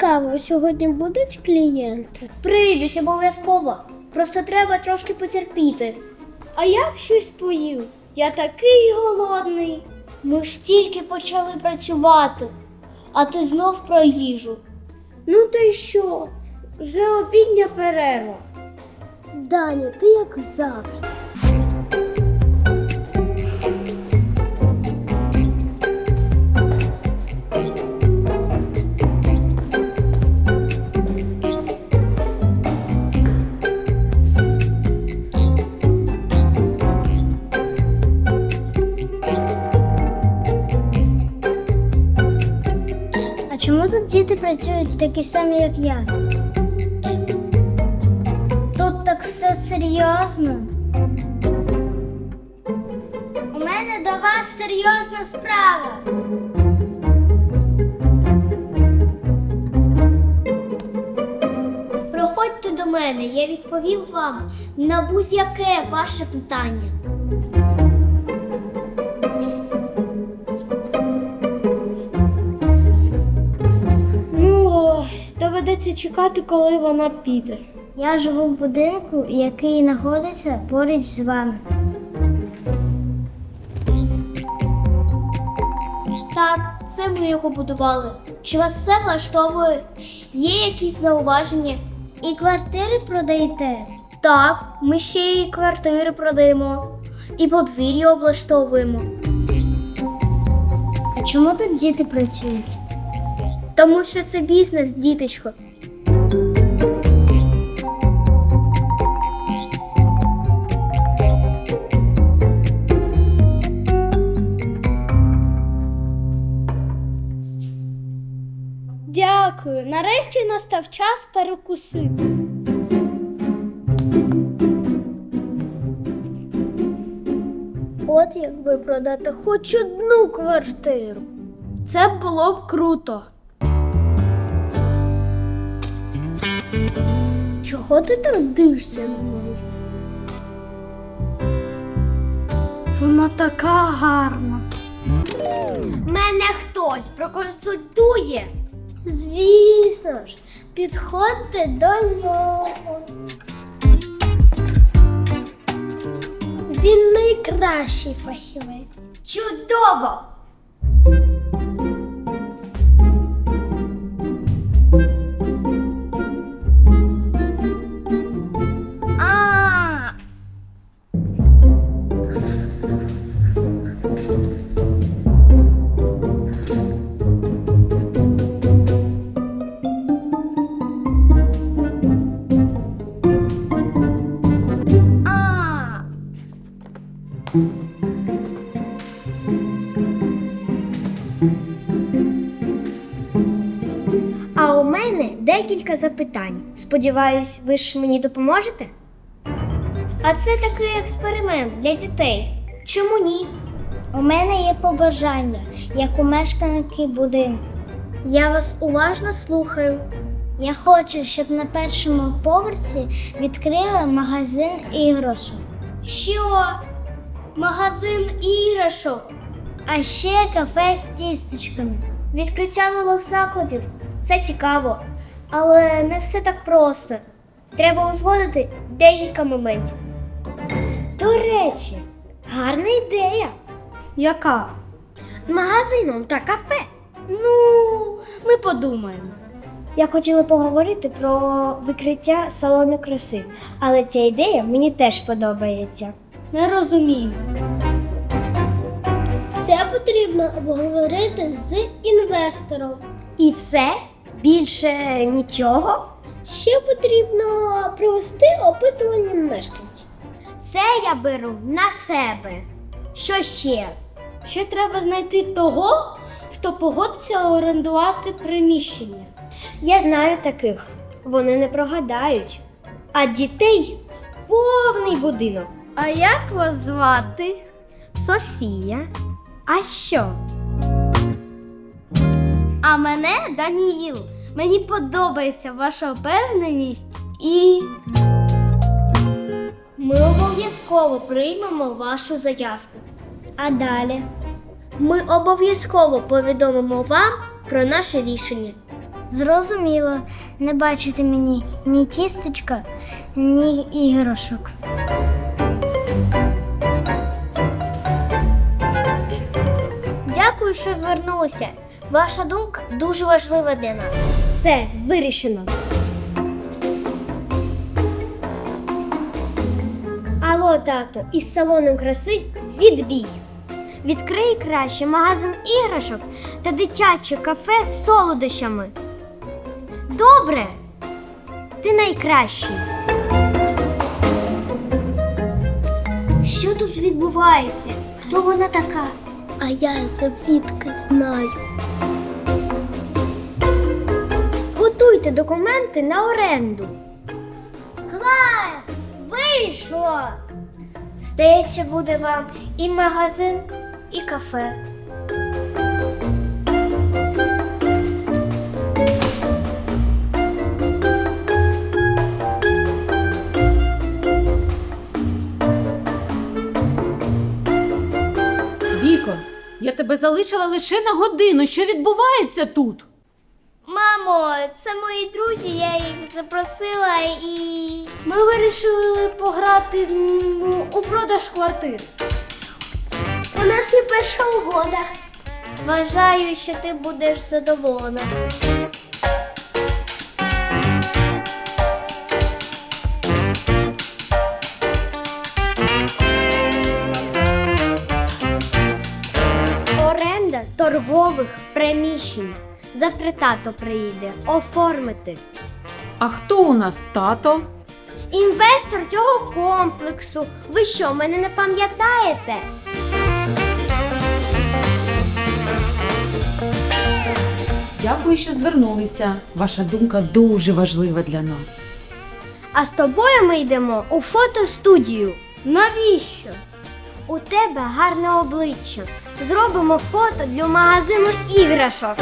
Цікаво, сьогодні будуть клієнти? Прийдуть обов'язково. Просто треба трошки потерпіти. А я б щось поїв. Я такий голодний. Ми ж тільки почали працювати, а ти знов про їжу. Ну то й що? Вже обідня перерва. Даня, ти як завжди. Працюють такі самі, як я? Тут так все серйозно. У мене до вас серйозна справа. Проходьте до мене, я відповім вам на будь-яке ваше питання. Доведеться чекати, коли вона піде. Я живу в будинку, який знаходиться поруч з вами. Так, це ми його будували. Чи вас все влаштовує? Є якісь зауваження? І квартири продаєте? Так, ми ще і квартири продаємо. І подвір'я облаштовуємо. А чому тут діти працюють? Тому що це бізнес, діточко. Нарешті настав час перекусити. От якби продати хоч одну квартиру. Це було б круто. Чого ти так дивишся на мене? Вона така гарна. Мене хтось проконсультує. Звісно ж, підходьте до нього. Він найкращий фахівець. Чудово! Декілька запитань. Сподіваюсь, ви ж мені допоможете? А це такий експеримент для дітей. Чому ні? У мене є побажання, як у мешканки будинку. Я вас уважно слухаю. Я хочу, щоб на першому поверсі відкрили магазин іграшок. Що? Магазин іграшок? А ще кафе з тістечками. Відкриття нових закладів. Це цікаво, але не все так просто. Треба узгодити декілька моментів. До речі, гарна ідея. Яка? З магазином та кафе. Ну, ми подумаємо. Я хотіла поговорити про викриття салону краси, але ця ідея мені теж подобається. Не розумію. Це потрібно обговорити з інвестором. І все? Більше нічого? Ще потрібно провести опитування мешканців. Це я беру на себе. Що ще? Ще треба знайти того, хто погодиться орендувати приміщення. Я знаю таких. Вони не прогадають. А дітей повний будинок. А як вас звати? Софія. А що? А мене Даніїл. Мені подобається ваша впевненість і. Ми обов'язково приймемо вашу заявку. А далі ми обов'язково повідомимо вам про наше рішення. Зрозуміло, не бачите мені ні тістечка, ні іграшок. Дякую, що звернулися. Ваша думка дуже важлива для нас. Все, вирішено. Алло, тато, із салону краси відбій. Відкрий краще магазин іграшок та дитяче кафе з солодощами. Добре, ти найкращий. Що тут відбувається? Хто вона така? А я завідки знаю. Готуйте документи на оренду. Клас! Вийшло! Здається, буде вам і магазин, і кафе. Залишила лише на годину. Що відбувається тут? Мамо, це мої друзі, я їх запросила і. Ми вирішили пограти м, у продаж квартир. У нас є перша угода. Вважаю, що ти будеш задоволена. Торгових приміщень. Завтра тато приїде оформити. А хто у нас тато? Інвестор цього комплексу. Ви що, мене не пам'ятаєте? Дякую, що звернулися. Ваша думка дуже важлива для нас. А з тобою ми йдемо у фотостудію. Навіщо? У тебе гарне обличчя. Зробимо фото для магазину іграшок.